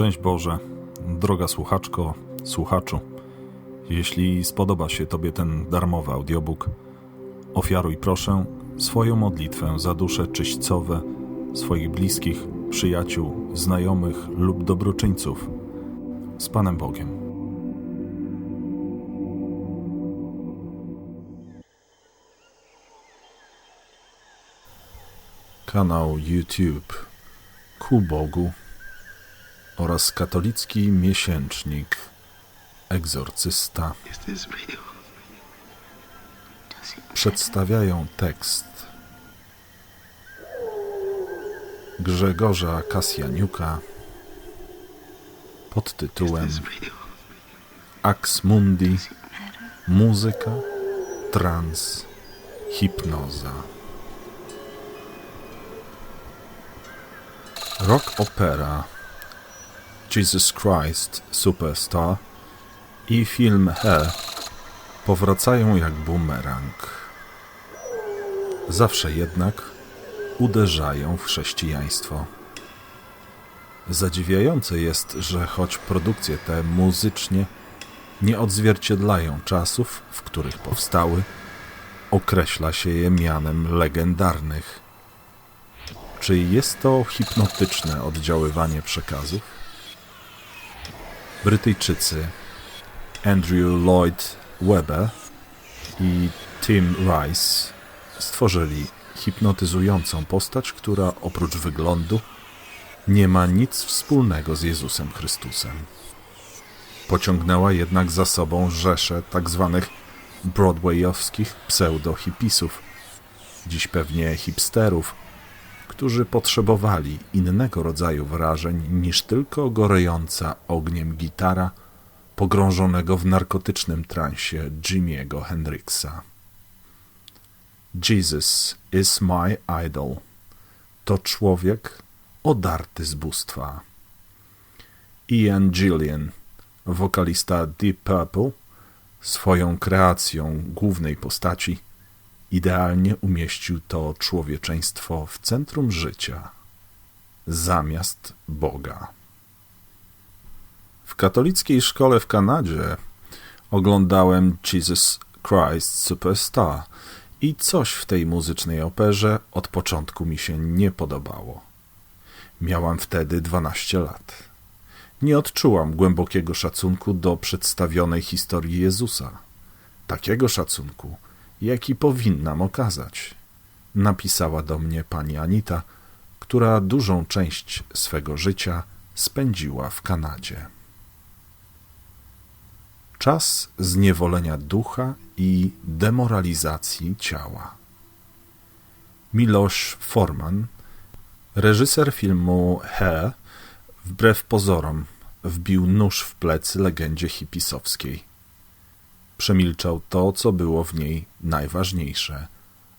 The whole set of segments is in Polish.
Szczęść Boże, droga słuchaczko, słuchaczu. Jeśli spodoba się Tobie ten darmowy audiobook, ofiaruj proszę swoją modlitwę za dusze czyśćcowe swoich bliskich, przyjaciół, znajomych lub dobroczyńców. Z Panem Bogiem. Kanał YouTube Ku Bogu oraz katolicki miesięcznik Egzorcysta przedstawiają tekst Grzegorza Kasjaniuka pod tytułem Ax Mundi Muzyka, trans, hipnoza. Rock opera Jesus Christ Superstar i film He powracają jak bumerang. Zawsze jednak uderzają w chrześcijaństwo. Zadziwiające jest, że choć produkcje te muzycznie nie odzwierciedlają czasów, w których powstały, określa się je mianem legendarnych. Czy jest to hipnotyczne oddziaływanie przekazów? Brytyjczycy Andrew Lloyd Webber i Tim Rice stworzyli hipnotyzującą postać, która oprócz wyglądu nie ma nic wspólnego z Jezusem Chrystusem. Pociągnęła jednak za sobą rzeszę tak zwanych broadwayowskich pseudo-hipisów, dziś pewnie hipsterów, którzy potrzebowali innego rodzaju wrażeń niż tylko gorejąca ogniem gitara pogrążonego w narkotycznym transie Jimiego Hendrixa. Jesus is my idol. To człowiek odarty z bóstwa. Ian Gillian, wokalista Deep Purple, swoją kreacją głównej postaci idealnie umieścił to człowieczeństwo w centrum życia, zamiast Boga. W katolickiej szkole w Kanadzie oglądałem Jesus Christ Superstar i coś w tej muzycznej operze od początku mi się nie podobało. Miałam wtedy 12 lat. Nie odczułam głębokiego szacunku do przedstawionej historii Jezusa. Takiego szacunku, jaki powinnam okazać. Napisała do mnie pani Anita, która dużą część swego życia spędziła w Kanadzie. Czas zniewolenia ducha i demoralizacji ciała. Miloš Forman, reżyser filmu He, wbrew pozorom wbił nóż w plecy legendzie hipisowskiej. Przemilczał to, co było w niej najważniejsze,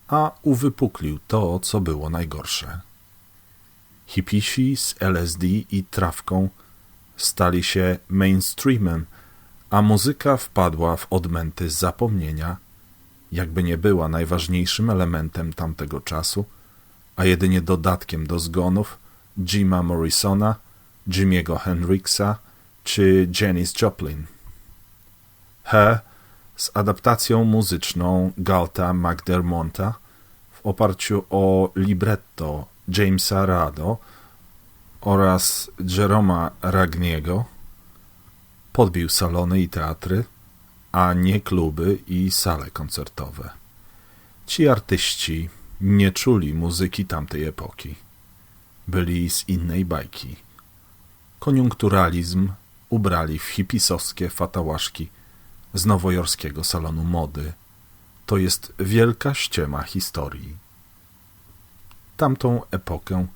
a uwypuklił to, co było najgorsze. Hipisi z LSD i trawką stali się mainstreamem a muzyka wpadła w odmęty zapomnienia, jakby nie była najważniejszym elementem tamtego czasu, a jedynie dodatkiem do zgonów Jima Morrisona, Jimiego Hendrixa czy Janis Joplin. He z adaptacją muzyczną Galta McDermonta w oparciu o libretto Jamesa Rado oraz Jeroma Ragniego Podbił salony i teatry, a nie kluby i sale koncertowe. Ci artyści nie czuli muzyki tamtej epoki. Byli z innej bajki. Koniunkturalizm ubrali w hipisowskie fatałaszki z nowojorskiego salonu mody. To jest wielka ściema historii. Tamtą epokę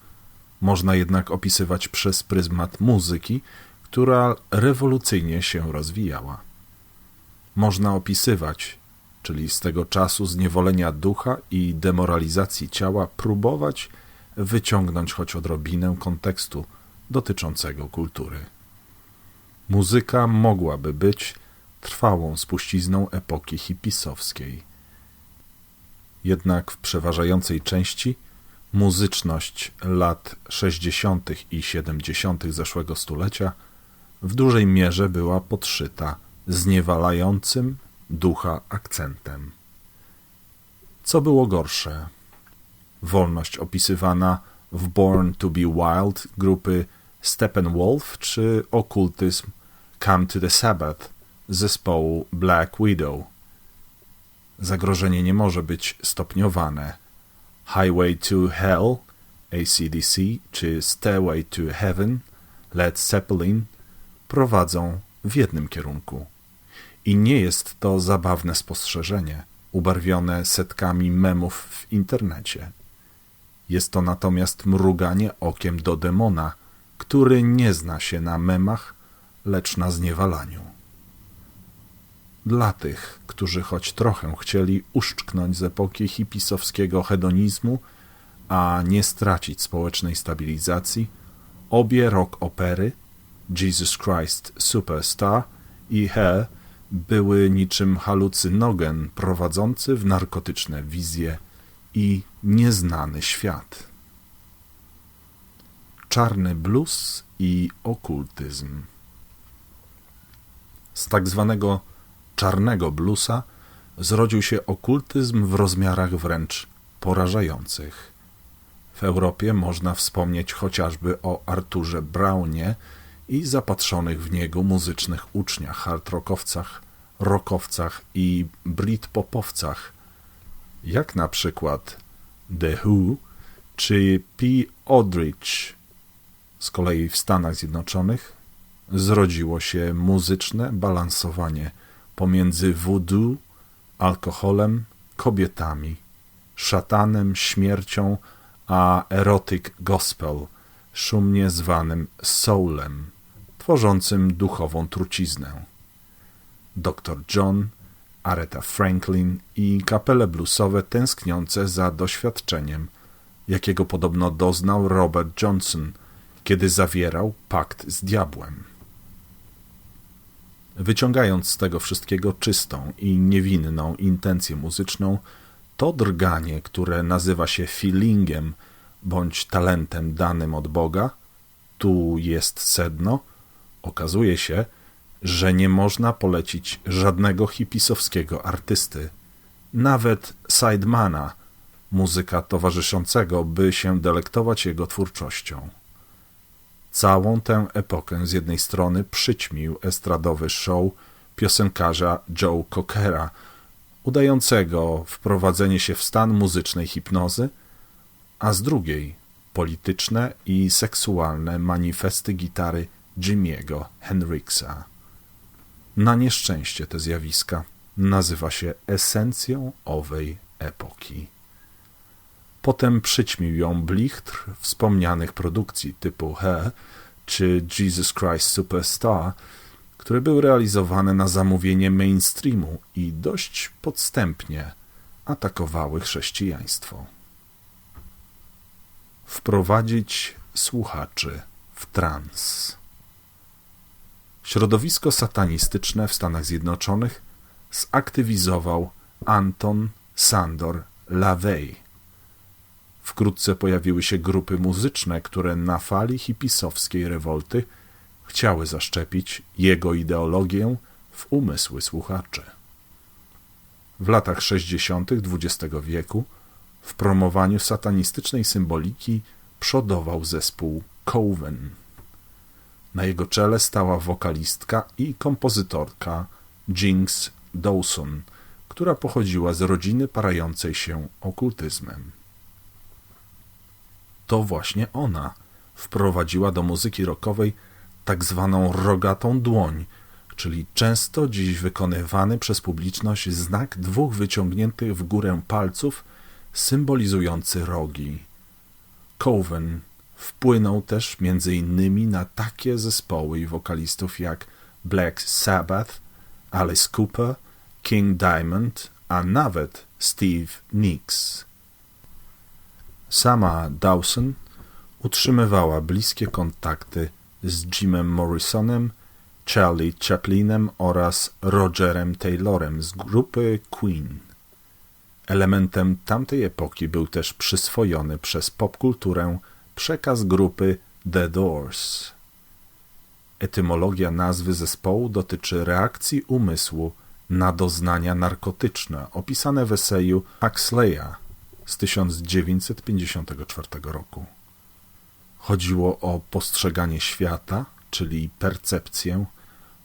można jednak opisywać przez pryzmat muzyki, która rewolucyjnie się rozwijała. Można opisywać, czyli z tego czasu zniewolenia ducha i demoralizacji ciała, próbować wyciągnąć choć odrobinę kontekstu dotyczącego kultury. Muzyka mogłaby być trwałą spuścizną epoki hipisowskiej. Jednak w przeważającej części Muzyczność lat 60. i 70. zeszłego stulecia w dużej mierze była podszyta zniewalającym ducha akcentem. Co było gorsze? Wolność opisywana w Born to be Wild grupy Steppenwolf czy okultyzm Come to the Sabbath zespołu Black Widow. Zagrożenie nie może być stopniowane. Highway to Hell ACDC czy Stairway to Heaven Led Zeppelin prowadzą w jednym kierunku. I nie jest to zabawne spostrzeżenie, ubarwione setkami memów w internecie. Jest to natomiast mruganie okiem do demona, który nie zna się na memach, lecz na zniewalaniu. Dla tych, którzy choć trochę chcieli uszczknąć z epoki hipisowskiego hedonizmu, a nie stracić społecznej stabilizacji, obie rock opery Jesus Christ Superstar i Hair były niczym halucynogen prowadzący w narkotyczne wizje i nieznany świat. Czarny blues i okultyzm. Z tak zwanego czarnego bluesa zrodził się okultyzm w rozmiarach wręcz porażających. W Europie można wspomnieć chociażby o Arturze Braunie i zapatrzonych w niego muzycznych uczniach, hardrockowcach, rockowcach i britpopowcach, jak na przykład The Who czy P. Aldrich. Z kolei w Stanach Zjednoczonych zrodziło się muzyczne balansowanie pomiędzy voodoo, alkoholem, kobietami, szatanem, śmiercią, a erotic gospel, szumnie zwanym soulem, tworzącym duchową truciznę. Dr John, Aretha Franklin i kapele bluesowe tęskniące za doświadczeniem, jakiego podobno doznał Robert Johnson, kiedy zawierał pakt z diabłem. Wyciągając z tego wszystkiego czystą i niewinną intencję muzyczną, to drganie, które nazywa się feelingiem bądź talentem danym od Boga, tu jest sedno, okazuje się, że nie można polecić żadnego hipisowskiego artysty, nawet sidemana, muzyka towarzyszącego, by się delektować jego twórczością. Całą tę epokę z jednej strony przyćmił estradowy show piosenkarza Joe Cockera, udającego wprowadzenie się w stan muzycznej hipnozy, a z drugiej polityczne i seksualne manifesty gitary Jimmy'ego Hendrixa. Na nieszczęście te zjawiska nazywa się esencją owej epoki. Potem przyćmił ją blichtr wspomnianych produkcji typu He czy Jesus Christ Superstar, które były realizowane na zamówienie mainstreamu i dość podstępnie atakowały chrześcijaństwo. Wprowadzić słuchaczy w trans. Środowisko satanistyczne w Stanach Zjednoczonych zaktywizował Anton Sandor LaVey. Wkrótce pojawiły się grupy muzyczne, które na fali hipisowskiej rewolty chciały zaszczepić jego ideologię w umysły słuchaczy. W latach 60. XX wieku w promowaniu satanistycznej symboliki przodował zespół Coven. Na jego czele stała wokalistka i kompozytorka Jinx Dawson, która pochodziła z rodziny parającej się okultyzmem. To właśnie ona wprowadziła do muzyki rockowej tak zwaną rogatą dłoń, czyli często dziś wykonywany przez publiczność znak dwóch wyciągniętych w górę palców symbolizujący rogi. Coven Wpłynął też między innymi na takie zespoły i wokalistów jak Black Sabbath, Alice Cooper, King Diamond, a nawet Steve Nicks. Sama Dawson utrzymywała bliskie kontakty z Jimem Morrisonem, Charlie Chaplinem oraz Rogerem Taylorem z grupy Queen. Elementem tamtej epoki był też przyswojony przez popkulturę przekaz grupy The Doors. Etymologia nazwy zespołu dotyczy reakcji umysłu na doznania narkotyczne opisane w eseju Huxleya z 1954 roku. Chodziło o postrzeganie świata, czyli percepcję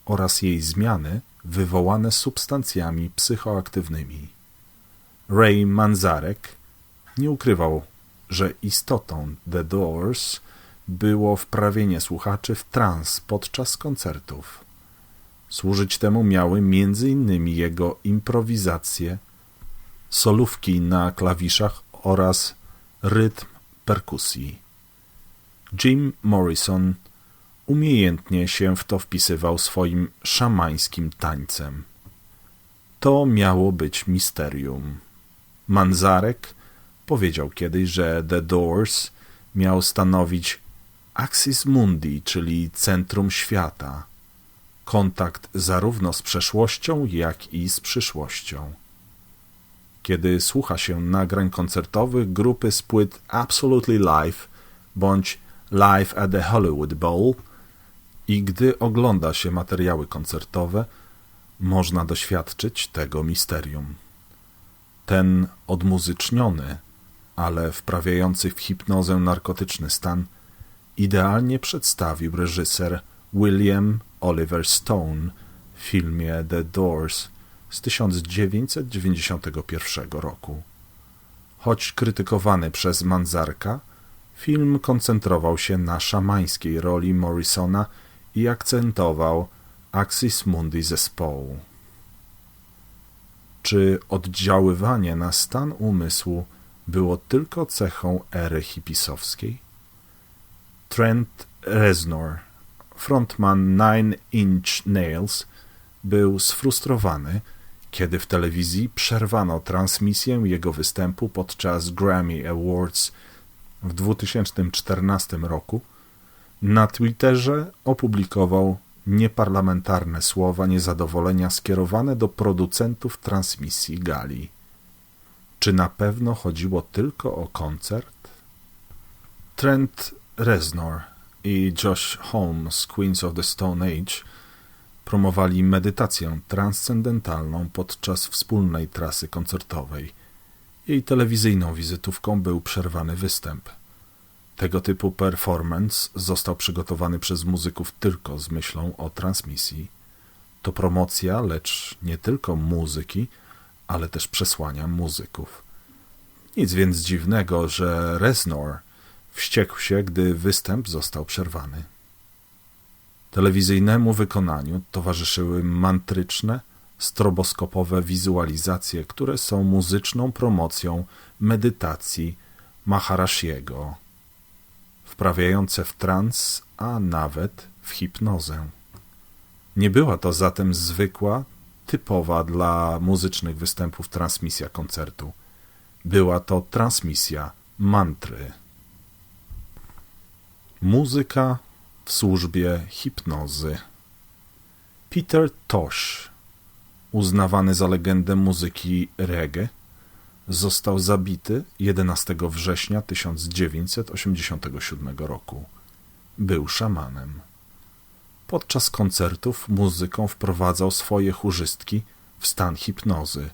oraz jej zmiany wywołane substancjami psychoaktywnymi. Ray Manzarek nie ukrywał, że istotą The Doors było wprawienie słuchaczy w trans podczas koncertów. Służyć temu miały innymi jego improwizacje, solówki na klawiszach oraz rytm perkusji. Jim Morrison umiejętnie się w to wpisywał swoim szamańskim tańcem. To miało być misterium. Manzarek powiedział kiedyś, że The Doors miał stanowić axis mundi, czyli centrum świata, kontakt zarówno z przeszłością, jak i z przyszłością. Kiedy słucha się nagrań koncertowych grupy z płyt Absolutely Live bądź Live at the Hollywood Bowl i gdy ogląda się materiały koncertowe, można doświadczyć tego misterium. Ten odmuzyczniony, ale wprawiający w hipnozę narkotyczny stan idealnie przedstawił reżyser William Oliver Stone w filmie The Doors z 1991 roku. Choć krytykowany przez Manzarka, film koncentrował się na szamańskiej roli Morrisona i akcentował Axis Mundi zespołu. Czy oddziaływanie na stan umysłu było tylko cechą ery hipisowskiej? Trent Reznor, frontman Nine Inch Nails, był sfrustrowany, kiedy w telewizji przerwano transmisję jego występu podczas Grammy Awards w 2014 roku. Na Twitterze opublikował nieparlamentarne słowa niezadowolenia skierowane do producentów transmisji gali. Czy na pewno chodziło tylko o koncert? Trent Reznor i Josh Holmes, Queens of the Stone Age, promowali medytację transcendentalną podczas wspólnej trasy koncertowej. Jej telewizyjną wizytówką był przerwany występ. Tego typu performance został przygotowany przez muzyków tylko z myślą o transmisji. To promocja, lecz nie tylko muzyki, ale też przesłania muzyków. Nic więc dziwnego, że Reznor wściekł się, gdy występ został przerwany. Telewizyjnemu wykonaniu towarzyszyły mantryczne, stroboskopowe wizualizacje, które są muzyczną promocją medytacji Maharashiego, wprawiające w trans, a nawet w hipnozę. Nie była to zatem zwykła, typowa dla muzycznych występów transmisja koncertu. Była to transmisja mantry. Muzyka w służbie hipnozy. Peter Tosh, uznawany za legendę muzyki reggae, został zabity 11 września 1987 roku. Był szamanem. Podczas koncertów muzyką wprowadzał swoje chórzystki w stan hipnozy.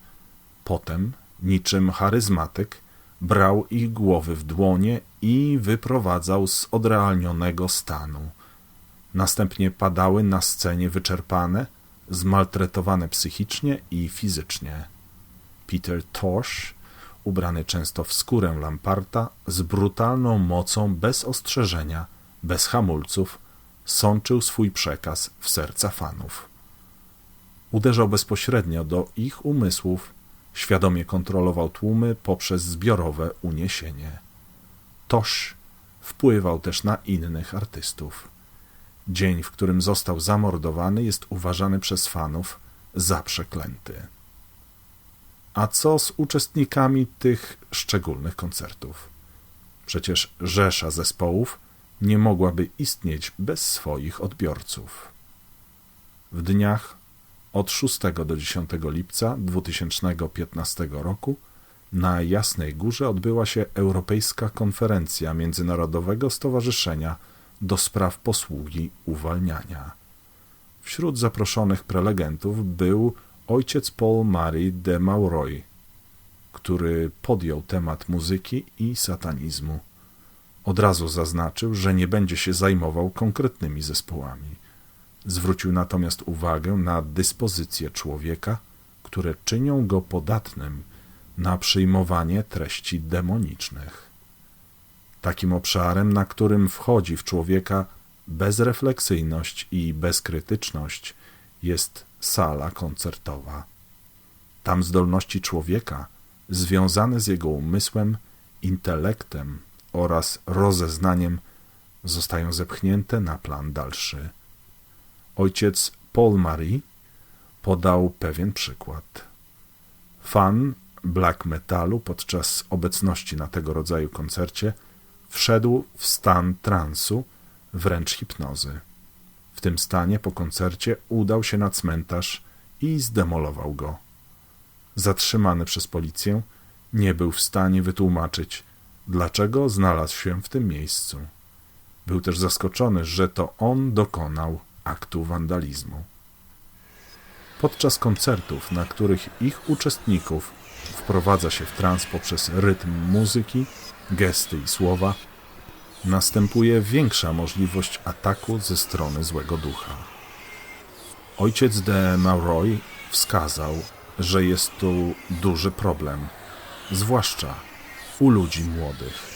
Potem, niczym charyzmatyk, brał ich głowy w dłonie i wyprowadzał z odrealnionego stanu. Następnie padały na scenie wyczerpane, zmaltretowane psychicznie i fizycznie. Peter Tosh, ubrany często w skórę lamparta, z brutalną mocą, bez ostrzeżenia, bez hamulców, sączył swój przekaz w serca fanów. Uderzał bezpośrednio do ich umysłów, świadomie kontrolował tłumy poprzez zbiorowe uniesienie. Toż wpływał też na innych artystów. Dzień, w którym został zamordowany, jest uważany przez fanów za przeklęty. A co z uczestnikami tych szczególnych koncertów? Przecież rzesza zespołów nie mogłaby istnieć bez swoich odbiorców. W dniach od 6 do 10 lipca 2015 roku na Jasnej Górze odbyła się Europejska Konferencja Międzynarodowego Stowarzyszenia do Spraw Posługi Uwalniania. Wśród zaproszonych prelegentów był ojciec Paul Marie de Mauroy, który podjął temat muzyki i satanizmu. Od razu zaznaczył, że nie będzie się zajmował konkretnymi zespołami. Zwrócił natomiast uwagę na dyspozycje człowieka, które czynią go podatnym na przyjmowanie treści demonicznych. Takim obszarem, na którym wchodzi w człowieka bezrefleksyjność i bezkrytyczność, jest sala koncertowa. Tam zdolności człowieka, związane z jego umysłem, intelektem oraz rozeznaniem, zostają zepchnięte na plan dalszy. Ojciec Paul Marie podał pewien przykład. Fan black metalu podczas obecności na tego rodzaju koncercie wszedł w stan transu, wręcz hipnozy. W tym stanie po koncercie udał się na cmentarz i zdemolował go. Zatrzymany przez policję, nie był w stanie wytłumaczyć, dlaczego znalazł się w tym miejscu. Był też zaskoczony, że to on dokonał aktu wandalizmu. Podczas koncertów, na których ich uczestników wprowadza się w trans poprzez rytm muzyki, gesty i słowa, następuje większa możliwość ataku ze strony złego ducha. Ojciec de Mauroy wskazał, że jest tu duży problem, zwłaszcza u ludzi młodych.